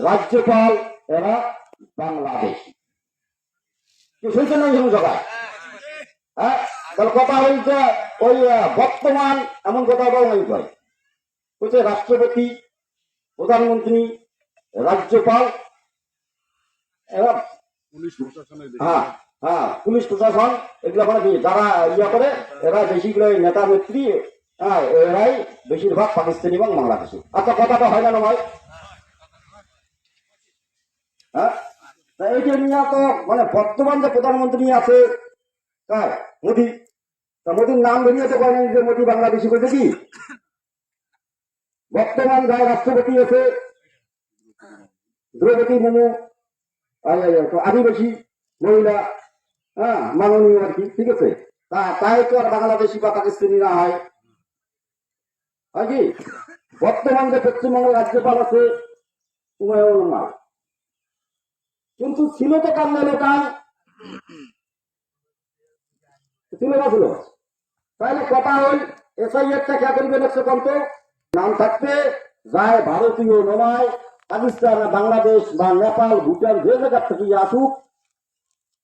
রাজ্যপাল এরা বাংলাদেশ। শুনছেন না শুনুন সবাই? হ্যাঁ? তাহলে কথা বলছে ওই বর্তমান এমন কথা বলা রাষ্ট্রপতি প্রধানমন্ত্রী রাজ্যপাল এরা হ্যাঁ হ্যাঁ পুলিশ প্রশাসন এগুলো মানে কি যারা ইয়া করে এরা বেশিগুলো এই নেতা নেত্রী হ্যাঁ এরাই বেশিরভাগ পাকিস্তানি এবং বাংলাদেশি। আচ্ছা কথাটা হয় না ভাই হ্যাঁ? তা যে মানে বর্তমান যে প্রধানমন্ত্রী আছে, কার? মোদি। তা মোদির নাম বেরিয়ে তো কয়নি যে মোদি বাংলাদেশি বলতে কি? বর্তমান যারা রাষ্ট্রপতি আছে দ্রৌপদী আর আদিবাসী মহিলা হ্যাঁ মাননীয় আর কি, ঠিক আছে? তা তাই তো আর বাংলাদেশি বা পাকিস্তানি না হয়। কি? বর্তমান যে পশ্চিমবঙ্গের রাজ্যপাল আছে হুমায়ুন আহমদ কিন্তু ছিল তো কান্না লোকাল ছিল না ছিল। তাহলে কথা হল এসআইএরটা কে করবেন একশো কত নাম থাকতে যায় ভারতীয় নয় পাকিস্তান, বাংলাদেশ বা নেপাল, ভুটান, যে জায়গার থেকে আসুক,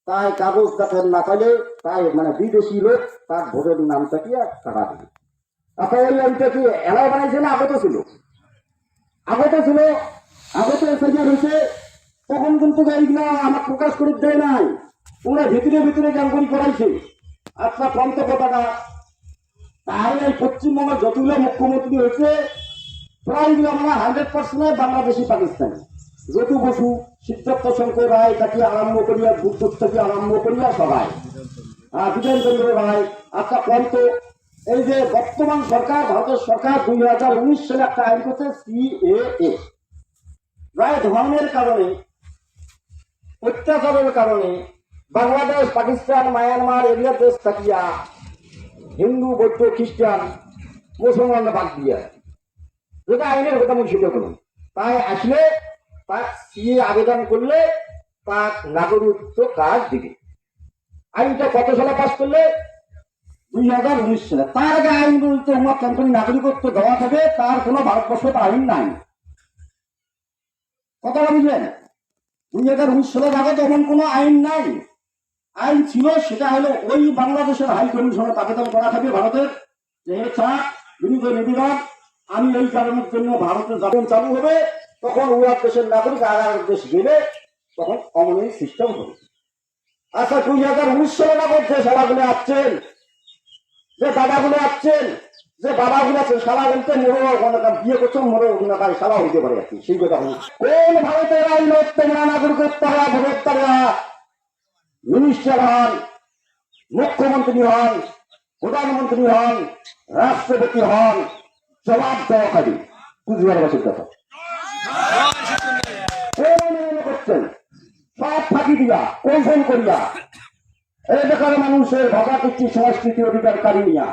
তাই কাগজ দেখান না পাইলে তাই মানে বিদেশি লোক তার ভোটের নামটা কি কাটা দিবে। আচ্ছা কি এলাই বানাইছে না আগত ছিল? আগত ছিল, আগত এসআইআর হয়েছে কিন্তু এইগুলা আমার প্রকাশ করে দেয় নাই। ওরা ভিতরে ভিতরে জানকারি করাইছে। আচ্ছা প্রান্ত পতাকা তাহলে পশ্চিমবঙ্গের যতগুলো মুখ্যমন্ত্রী হয়েছে, প্রায়গুলো মানে হান্ড্রেড পার্সেন্ট বাংলাদেশি পাকিস্তানি। যতু বসু, সিদ্ধার্থ শঙ্কর রায়, তাকে আরম্ভ করিয়া বুদ্ধ থেকে আরম্ভ করিয়া সবাই। হ্যাঁ বিজয় চন্দ্র রায় আচ্ছা পন্ত এই যে বর্তমান সরকার, ভারতের সরকার দুই হাজার উনিশ সালে একটা আইন করছে, সিএএ। প্রায় ধর্মের কারণে অত্যাচারের কারণে বাংলাদেশ, পাকিস্তান, মায়ানমার এরিয়া দেশ থাকিয়া হিন্দু, বৌদ্ধ, খ্রিস্টান মুসলমানরা বাদ দিয়া। যেটা আইনের কথা আমি স্বীকার করুন, তাই আসলে তার সিএ আবেদন করলে তার নাগরিকত্ব কাজ দিবে আইনটা কত সালে পাস করলে? দুই হাজার উনিশ সালে। তার আগে আইন বলতে আমার কোম্পানি নাগরিকত্ব দেওয়া থাকে, তার কোনো ভারতবর্ষে আইন নাই। কথা বুঝলেন? দুই হাজার উনিশ সালের আগে তো এমন কোনো আইন নাই। আইন ছিল, সেটা হলো ওই বাংলাদেশের হাই কমিশনে আবেদন করা থাকে ভারতের, যে হে চা বিনিময় আমি এই কারণের জন্য ভারতে যখন চালু হবে, তখন উহার দেশের নাগরিক আর দেশ গেলে তখন অমনি সিস্টেম হবে। আচ্ছা দুই হাজার উনিশ সালের আগে যে শালাগুলো আসছেন, যে দাদাগুলো আসছেন যে বাবাগুলো আছেন শালা বলতে মরো ওখানে বিয়ে করছ, মরো ওখানে তাই শালা হইতে পারে আর কি, সেই কথা বলি কোন ভারতের আইন তোমরা নাগরিকত্ব হারা ভোটাররা মিনিস্টার হন, মুখ্যমন্ত্রী হন, প্রধানমন্ত্রী হন, রাষ্ট্রপতি হন, জবাব দেওয়া খাবি কুচবিহারবাসীর কথা। করছেন? সব ফাঁকি দিয়া কৌশল করিয়া? এই বেকার মানুষের ভাষা কৃষ্টি সংস্কৃতি অধিকার কারি নিয়া